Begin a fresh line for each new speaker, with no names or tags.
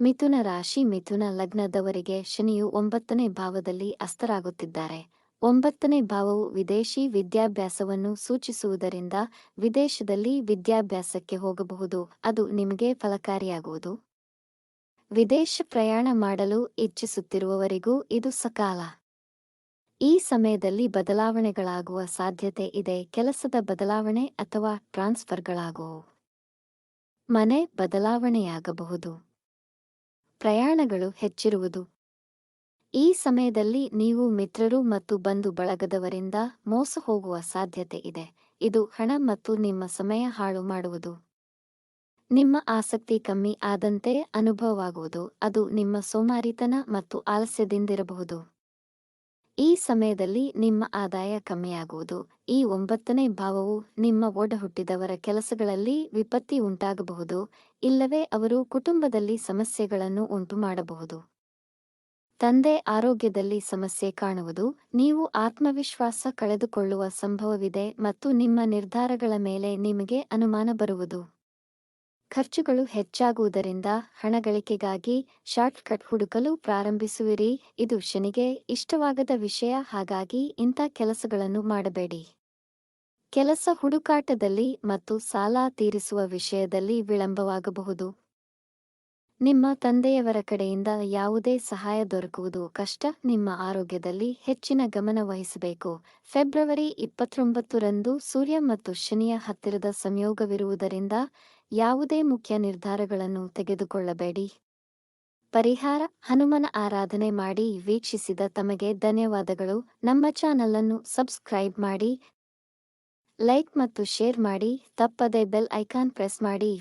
ಮಿಥುನ ರಾಶಿ ಮಿಥುನ ಲಗ್ನದವರಿಗೆ ಶನಿಯು ಒಂಬತ್ತನೇ ಭಾವದಲ್ಲಿ ಅಸ್ತರಾಗುತ್ತಿದ್ದಾರೆ ಒಂಬತ್ತನೇ ಭಾವವು ವಿದೇಶಿ ವಿದ್ಯಾಭ್ಯಾಸವನ್ನು ಸೂಚಿಸುವುದರಿಂದ ವಿದೇಶದಲ್ಲಿ ವಿದ್ಯಾಭ್ಯಾಸಕ್ಕೆ ಹೋಗಬಹುದು. ಅದು ನಿಮಗೆ ಫಲಕಾರಿಯಾಗುವುದು. ವಿದೇಶ ಪ್ರಯಾಣ ಮಾಡಲು ಇಚ್ಛಿಸುತ್ತಿರುವವರಿಗೂ ಇದು ಸಕಾಲ. ಈ ಸಮಯದಲ್ಲಿ ಬದಲಾವಣೆಗಳಾಗುವ ಸಾಧ್ಯತೆ ಇದೆ. ಕೆಲಸದ ಬದಲಾವಣೆ ಅಥವಾ ಟ್ರಾನ್ಸ್ಫರ್ಗಳಾಗುವು. ಮನೆ ಬದಲಾವಣೆಯಾಗಬಹುದು. ಪ್ರಯಾಣಗಳು ಹೆಚ್ಚಿರುವುದು. ಈ ಸಮಯದಲ್ಲಿ ನೀವು ಮಿತ್ರರು ಮತ್ತು ಬಂಧು ಬಳಗದವರಿಂದ ಮೋಸ ಹೋಗುವ ಸಾಧ್ಯತೆ ಇದೆ. ಇದು ಹಣ ಮತ್ತು ನಿಮ್ಮ ಸಮಯ ಹಾಳು ಮಾಡುವುದು. ನಿಮ್ಮ ಆಸಕ್ತಿ ಕಮ್ಮಿ ಆದಂತೆ ಅನುಭವವಾಗುವುದು. ಅದು ನಿಮ್ಮ ಸೋಮಾರಿತನ ಮತ್ತು ಆಲಸ್ಯದಿಂದಿರಬಹುದು. ಈ ಸಮಯದಲ್ಲಿ ನಿಮ್ಮ ಆದಾಯ ಕಮ್ಮಿಯಾಗುವುದು. ಈ ಒಂಬತ್ತನೇ ಭಾವವು ನಿಮ್ಮ ಒಡಹುಟ್ಟಿದವರ ಕೆಲಸಗಳಲ್ಲಿ ವಿಪತ್ತಿ ಉಂಟಾಗಬಹುದು. ಇಲ್ಲವೇ ಅವರು ಕುಟುಂಬದಲ್ಲಿ ಸಮಸ್ಯೆಗಳನ್ನು ಉಂಟುಮಾಡಬಹುದು. ತಂದೆ ಆರೋಗ್ಯದಲ್ಲಿ ಸಮಸ್ಯೆ ಕಾಣುವುದು. ನೀವು ಆತ್ಮವಿಶ್ವಾಸ ಕಳೆದುಕೊಳ್ಳುವ ಸಂಭವವಿದೆ ಮತ್ತು ನಿಮ್ಮ ನಿರ್ಧಾರಗಳ ಮೇಲೆ ನಿಮಗೆ ಅನುಮಾನ ಬರುವುದು. ಖರ್ಚುಗಳು ಹೆಚ್ಚಾಗುವುದರಿಂದ ಹಣಗಳಿಕೆಗಾಗಿ ಶಾರ್ಟ್ಕಟ್ ಹುಡುಕಲು ಪ್ರಾರಂಭಿಸುವಿರಿ. ಇದು ಶನಿಗೆ ಇಷ್ಟವಾಗದ ವಿಷಯ. ಹಾಗಾಗಿ ಇಂಥ ಕೆಲಸಗಳನ್ನು ಮಾಡಬೇಡಿ. ಕೆಲಸ ಹುಡುಕಾಟದಲ್ಲಿ ಮತ್ತು ಸಾಲ ತೀರಿಸುವ ವಿಷಯದಲ್ಲಿ ವಿಳಂಬವಾಗಬಹುದು. ನಿಮ್ಮ ತಂದೆಯವರ ಕಡೆಯಿಂದ ಯಾವುದೇ ಸಹಾಯ ದೊರಕುವುದು ಕಷ್ಟ. ನಿಮ್ಮ ಆರೋಗ್ಯದಲ್ಲಿ ಹೆಚ್ಚಿನ ಗಮನ ವಹಿಸಬೇಕು. ಫೆಬ್ರವರಿ ಇಪ್ಪತ್ತೊಂಬತ್ತರಂದು ಸೂರ್ಯ ಮತ್ತು ಶನಿಯ ಹತ್ತಿರದ ಸಂಯೋಗವಿರುವುದರಿಂದ ಯಾವುದೇ ಮುಖ್ಯ ನಿರ್ಧಾರಗಳನ್ನು ತೆಗೆದುಕೊಳ್ಳಬೇಡಿ. ಪರಿಹಾರ, ಹನುಮನ ಆರಾಧನೆ ಮಾಡಿ ವೀಕ್ಷಿಸಿದ ತಮಗೆ ಧನ್ಯವಾದಗಳು. ನಮ್ಮ ಚಾನಲನ್ನು ಸಬ್ಸ್ಕ್ರೈಬ್ ಮಾಡಿ, ಲೈಕ್ ಮತ್ತು ಶೇರ್ ಮಾಡಿ, ತಪ್ಪದೆ ಬೆಲ್ ಐಕಾನ್ ಪ್ರೆಸ್ ಮಾಡಿ.